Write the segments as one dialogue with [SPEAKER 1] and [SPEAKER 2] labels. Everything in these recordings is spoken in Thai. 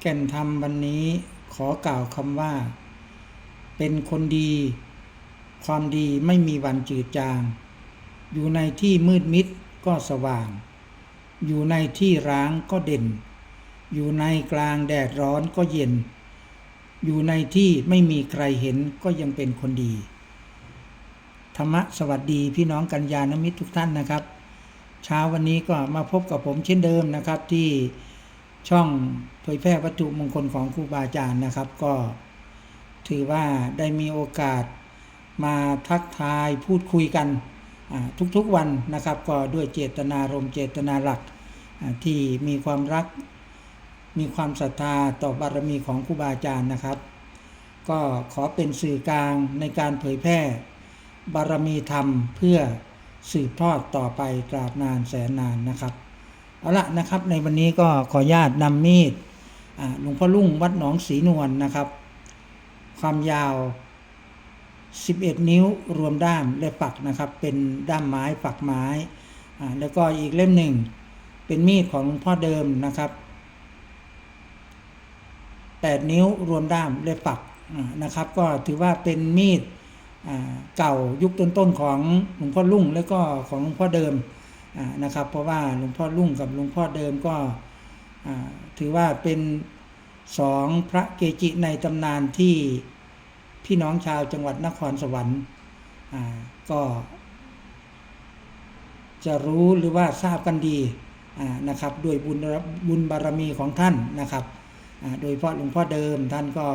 [SPEAKER 1] แก่นธรรมวันนี้ขอกล่าวคำว่า เป็นคนดี ความดีไม่มีวันจืดจาง อยู่ในที่มืดมิดก็สว่าง อยู่ในที่ร้างก็เด่น อยู่ในกลางแดดร้อนก็เย็น อยู่ในที่ไม่มีใครเห็นก็ยังเป็นคนดี ธรรมะสวัสดีพี่น้องกัญญาณมิตรทุกท่านนะครับ เช้าวันนี้ก็มาพบกับผมเช่นเดิมนะครับที่ช่อง ยแพร่วัตถุมงคลของครูบาอาจารย์นะครับ ก็ถือว่าได้มีโอกาสมาทักทายพูดคุยกันทุกๆวันนะครับ ก็ด้วยเจตนารมณ์เจตนาหลักที่มีความรัก มีความศรัทธาต่อบารมีของครูบาอาจารย์นะครับ ก็ขอเป็นสื่อกลางในการเผยแพร่ บารมีธรรมเพื่อสืบทอดต่อไปตราบนานแสนนานนะครับ เอาละนะครับในวันนี้ก็ขออนุญาตนำมีด หลวงพ่อลุ่งวัดหนองศรีนวลนะครับ ความยาว 11 นิ้วรวมด้ามและปักนะครับ เป็นด้ามไม้ปักไม้แล้วก็อีกเล่มหนึ่ง เป็นมีดของหลวงพ่อเดิมนะครับ8นิ้วรวมด้ามและปักนะครับ ก็ถือว่าเป็นมีดเก่ายุคต้นๆของหลวงพ่อลุ่งแล้วก็ของหลวงพ่อเดิมนะครับ เพราะว่าหลวงพ่อลุ่งกับหลวงพ่อเดิมก็ ถือว่าเป็นสองพระเกจิในตำนานที่พี่น้องชาวจังหวัดนครสวรรค์ก็ จะรู้หรือว่าทราบกันดีนะครับด้วยบุญบุญบารมีของท่านนะครับโดยเฉพาะหลวงพ่อเดิมท่านก็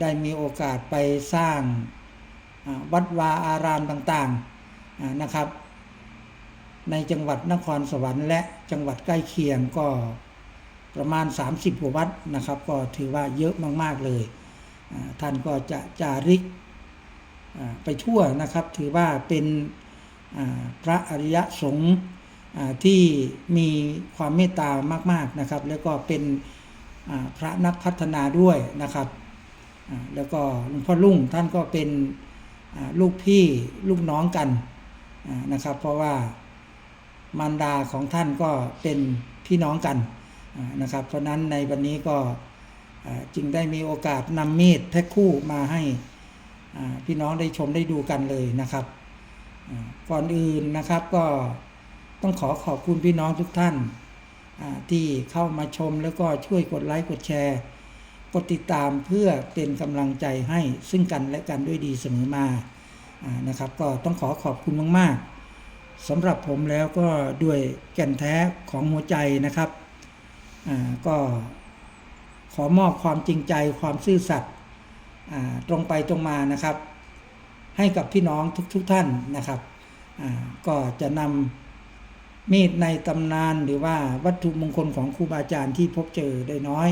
[SPEAKER 1] ได้มีโอกาสไปสร้างวัดวาอารามต่างๆนะครับ ในจังหวัดนครสวรรค์และจังหวัดใกล้เคียงก็ประมาณ 30กว่าวัดนะครับ ก็ถือว่าเยอะมากๆเลย ท่านก็จะจาริกไปทั่วนะครับ ถือว่าเป็นพระอริยสงฆ์ที่มีความเมตตามากๆนะครับ แล้วก็เป็นพระนักพัฒนาด้วยนะครับ แล้วก็หลวงพ่อลุ่งท่านก็เป็นลูกพี่ลูกน้องกันนะครับ เพราะว่า มารดาของท่านก็เป็นพี่น้องกันนะครับ เพราะนั้นในวันนี้ก็จึงได้มีโอกาสนำมีดแพ็คคู่มาให้พี่น้องได้ชมได้ดูกันเลยนะครับก่อนอื่นนะครับก็ต้องขอขอบคุณพี่น้องทุกท่านที่เข้ามาชมแล้วก็ช่วยกดไลค์กดแชร์ กดติดตามเพื่อเป็นกำลังใจให้ซึ่งกันและกันด้วยดีเสมอมาอ่านะครับ ก็ต้องขอขอบคุณมากๆ สำหรับผมแล้วก็ด้วยแก่นแท้ของหัวใจนะครับก็ขอมอบความจริงใจความซื่อสัตย์ตรงไปตรงมานะครับ ให้กับพี่น้องทุกๆทท่านนะครับก็จะนำมีดในตำนานหรือว่าวัตถุมงคลของครูบาอาจารย์ที่พบเจอได้น้อย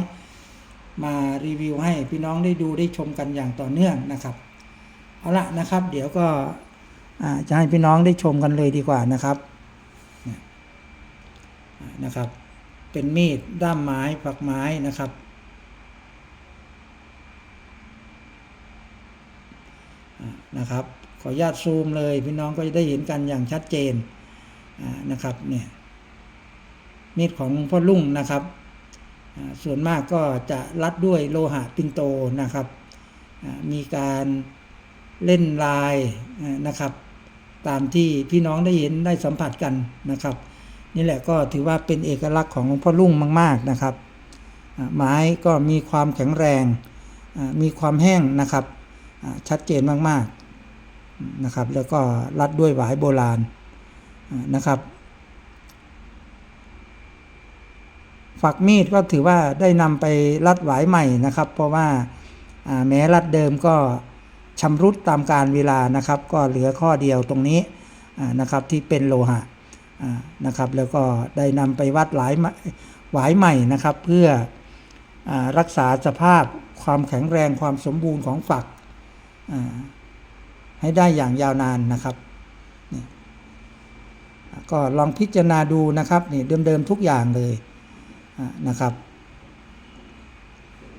[SPEAKER 1] มารีวิวให้พี่น้องได้ดูได้ชมกันอย่างต่อเนื่องนะครับ เอาละนะครับ เดี๋ยวก็ จะให้พี่น้องได้ชมกันเลยดีกว่านะครับนะครับ เป็นมีดด้ามไม้ปักไม้นะครับ นะครับ ขออนุญาตซูมเลย พี่น้องก็จะได้เห็นกันอย่างชัดเจนนะครับเนี่ยมีดของพ่อลุ่งนะครับ ส่วนมากก็จะรัดด้วยโลหะปินโตนะครับ มีการ เล่นลายนะครับ ตามที่พี่น้องได้เห็นได้สัมผัสกันนะครับ นี่แหละก็ถือว่าเป็นเอกลักษณ์ของหลวงพ่อลุ่งมาก ๆนะครับ ไม้ก็มีความแข็งแรง มีความแห้งนะครับชัดเจนมากๆนะครับ แล้วก็รัดด้วยหวายโบราณนะครับฝักมีดก็ถือว่าได้นำไปรัดหวายใหม่นะครับ เพราะว่าแม้รัดเดิมก็ ชำรุดตามการเวลานะครับ ก็เหลือข้อเดียวตรงนี้นะครับที่เป็นโลหะนะครับ แล้วก็ได้นำไปวัดหลายหวายใหม่นะครับ เพื่ออรักษาสภาพความแข็งแรงความสมบูรณ์ของฝักให้ได้อย่างยาวนานนะครับก็ลองพิจารณาดูนะครับนี่เดิมๆทุกอย่างเลยนะครับ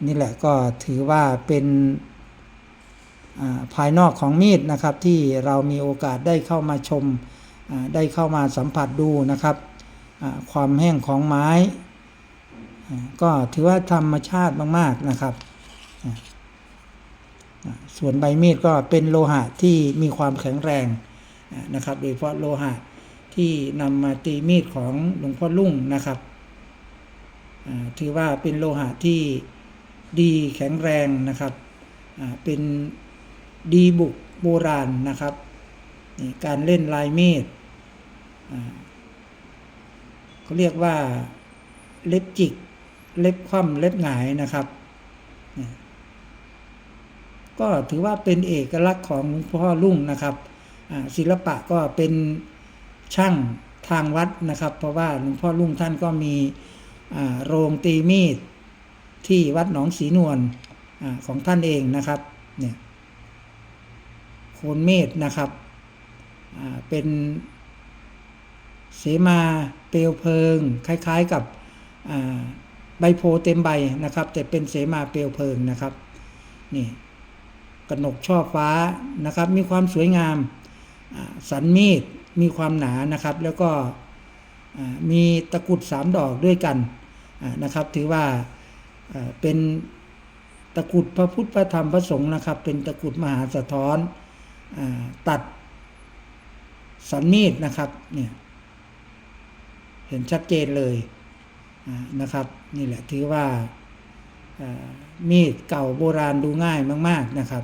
[SPEAKER 1] นี่แหละก็ถือว่าเป็น ภายนอกของมีดนะครับที่เรามีโอกาสได้เข้ามาชมได้เข้ามาสัมผัสดูนะครับความแห้งของไม้ ก็ถือว่าธรรมชาติมาก ๆนะครับ ส่วนใบมีดก็เป็นโลหะที่มีความแข็งแรงนะครับ โดยเฉพาะโลหะที่นำมาตีมีดของหลวงพ่อลุ่งนะครับถือว่าเป็นโลหะที่ดีแข็งแรงนะครับเป็น ดีบุกโบราณนะครับนี่การเล่นลายมีดเขาเรียกว่าเล็บจิก เล็บคว่ำเล็บหงายนะครับ ก็ถือว่าเป็นเอกลักษณ์ของหลวงพ่อลุ่งนะครับศิลปะก็เป็นช่างทางวัดนะครับ เพราะว่าหลวงพ่อลุ่งท่านก็มีโรงตีมีดที่วัดหนองศรีนวลของท่านเองนะครับเนี่ย คนเมธนะครับเป็นเสมาเปลวเพลิง คล้ายๆกับใบโพเต็มใบนะครับ แต่เป็นเสมาเปลวเพลิงนะครับนี่กระหนกช่อฟ้านะครับ มีความสวยงามสันมีดมีความหนานะครับ แล้วก็มีตะกุดสามดอกด้วยกันนะครับ ถือว่าเป็นตะกุดพระพุทธพระธรรมพระสงฆ์นะครับ เป็นตะกุดมหาสะท้อน ตัดสันมีดนะครับเนี่ยเห็นชัดเจนเลยนะครับ นี่แหละถือว่ามีดเก่าโบราณดูง่ายมาก ๆนะครับ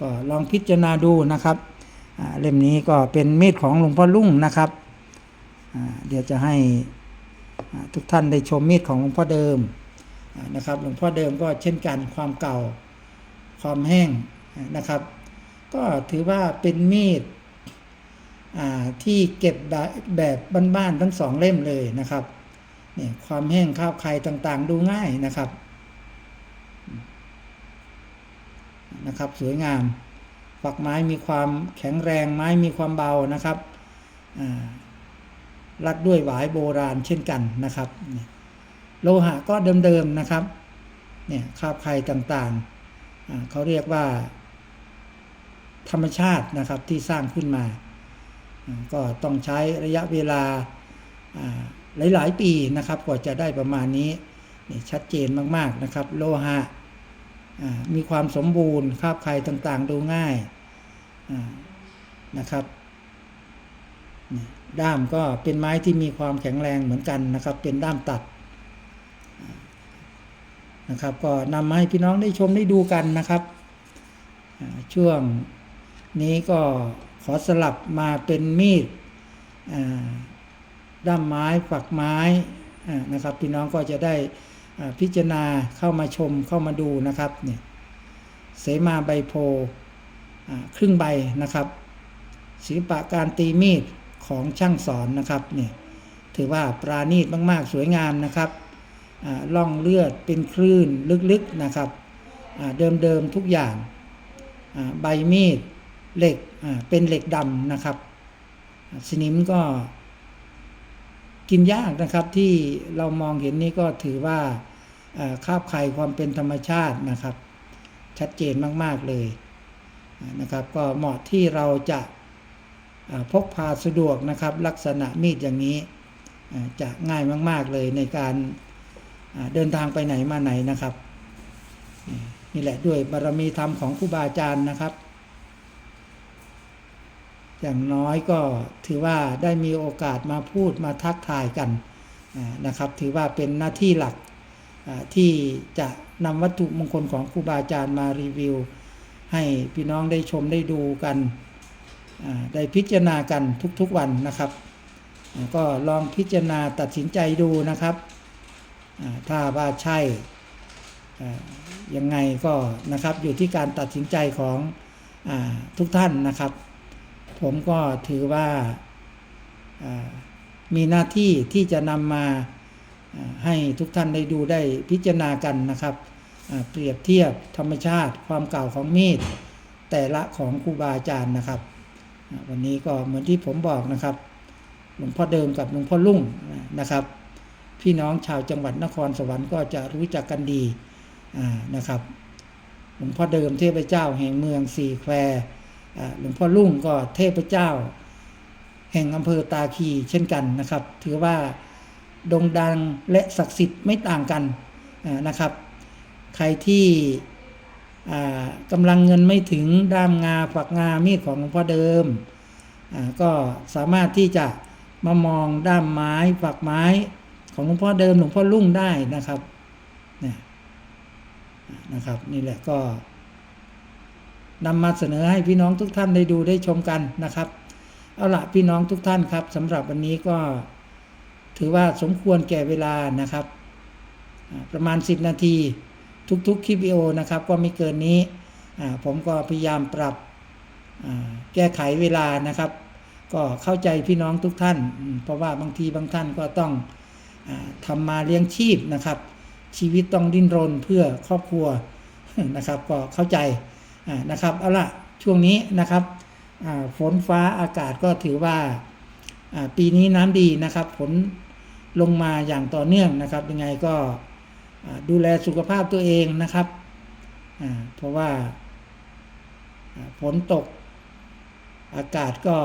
[SPEAKER 1] ก็ลองพิจารณาดูนะครับเล่มนี้ก็เป็นมีดของหลวงพ่อลุ่งนะครับเดี๋ยวจะให้ทุกท่านได้ชมมีดของหลวงพ่อเดิมนะครับ หลวงพ่อเดิมก็เช่นกันความเก่าความแห้งนะครับ ก็ถือว่าเป็นมีดที่เก็บแบบบ้านๆทั้งสองเล่มเลยนะครับเนี่ยความแห้งข้าวไข่ต่างๆ ดูง่ายนะครับนะครับสวยงามฝักไม้มีความแข็งแรงไม้มีความเบานะครับรัดด้วยหวายโบราณเช่นกันนะครับ โลหะก็เดิมๆนะครับเนี่ยข้าวไข่ต่างๆเขาเรียกว่า ธรรมชาตินะครับที่สร้างขึ้นมา ก็ต้องใช้ระยะเวลาหลาย ๆ ปีนะครับกว่าจะได้ประมาณนี้นี่ชัดเจนมากๆนะครับ โลหะมีความสมบูรณ์คาบไข่ต่างๆ ดูง่ายนะครับด้ามก็เป็นไม้ที่มีความแข็งแรงเหมือนกันนะครับ เป็นด้ามตัดนะครับ ก็นำมาให้พี่น้องได้ชมได้ดูกันนะครับช่วง นี้ก็ขอสลับมาเป็นมีดด้ามไม้ฝักไม้นะครับ พี่น้องก็จะได้พิจารณาเข้ามาชมเข้ามาดูนะครับเนี่ยเสมาใบโพครึ่งใบนะครับ ศิลปะการตีมีดของช่างสอนนะครับเนี่ยถือว่าปราณีตมาก ๆ สวยงามนะครับล่องเลือดเป็นคลื่นลึก ๆ นะครับเดิม ๆ ทุกอย่างใบมีด เหล็กอ่าเป็นเหล็กดำนะครับ สนิมก็กินยากนะครับที่เรามองเห็นนี่ก็ถือว่าอ่าคาบไข่ความเป็นธรรมชาตินะครับ ชัดเจนมาก ๆ เลยนะครับ ก็เหมาะที่เราจะพกพาสะดวกนะครับ ลักษณะมีดอย่างนี้จะง่ายมาก ๆ เลยในการเดินทางไปไหนมาไหนนะครับ นี่นี่แหละด้วยบารมีธรรมของครูบาอาจารย์นะครับ อย่างน้อยก็ถือว่าได้มีโอกาสมาพูดมาทักทายกันนะครับ ถือว่าเป็นหน้าที่หลักที่จะนำวัตถุมงคลของครูบาอาจารย์มารีวิว ให้พี่น้องได้ชมได้ดูกันได้พิจารณากันทุกๆวันนะครับ ก็ลองพิจารณาตัดสินใจดูนะครับ ถ้าว่าใช่อ่ายังไงก็นะครับอยู่ที่การตัดสินใจของอทุกท่านนะครับ ผมก็ถือว่ามีหน้าที่ที่จะนำมาให้ทุกท่านได้ดูได้พิจารณากันนะครับ เปรียบเทียบธรรมชาติความเก่าของมีด แต่ละของครูบาอาจารย์นะครับ วันนี้ก็เหมือนที่ผมบอกนะครับหลวงพ่อเดิมกับหลวงพ่อลุ่งนะครับ พี่น้องชาวจังหวัดนครสวรรค์ก็จะรู้จักกันดีนะครับหลวงพ่อเดิมเทพเจ้าแห่งเมืองสี่แควอ่า หลวงพ่อลุ่งก็เทพเจ้า แห่งอำเภอตาคีเช่นกันนะครับ ถือว่าด่งดังและศักดิ์สิทธิ์ไม่ต่างกันนะครับ ใครที่กำลังเงินไม่ถึงด้ามงาฝักงามีดของหลวงพ่อเดิม ก็สามารถที่จะมามองด้ามไม้ฝักไม้ของหลวงพ่อเดิมหลวงพ่อลุ่งได้นะครับนะครับ นี่แหละก็ นำมาเสนอให้พี่น้องทุกท่านได้ดูได้ชมกันนะครับ เอาละพี่น้องทุกท่านครับสำหรับวันนี้ก็ถือว่าสมควรแก่เวลานะครับ ประมาณ 10 นาที ทุกๆคลิปวิดีโอนะครับ ก็ไม่เกินนี้ ผมก็พยายามปรับแก้ไขเวลานะครับ ก็เข้าใจพี่น้องทุกท่าน เพราะว่าบางทีบางท่านก็ต้องอทำมาเลี้ยงชีพนะครับ ชีวิตต้องดิ้นรนเพื่อครอบครัวนะครับ ก็เข้าใจ นะครับเอาละช่วงนี้นะครับฝนฟ้าอากาศก็ถือว่าปีนี้น้ำดีนะครับ ฝนลงมาอย่างต่อเนื่องนะครับ ยังไงก็ดูแลสุขภาพตัวเองนะครับเพราะว่าฝนตกอากาศก็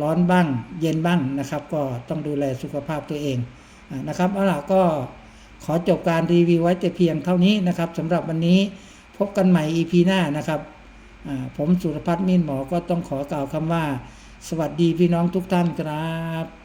[SPEAKER 1] ร้อนบ้าง เย็นบ้างนะครับ ก็ต้องดูแลสุขภาพตัวเองอานะครับเอาล่ะก็ขอจบการรีวิวไว้แต่เพียงเท่านี้นะครับสำหรับวันนี้ พบกันใหม่ EP หน้านะครับ ผมสุรพัฒน์มินหมอก็ต้องขอกล่าวคำว่า สวัสดีพี่น้องทุกท่านครับ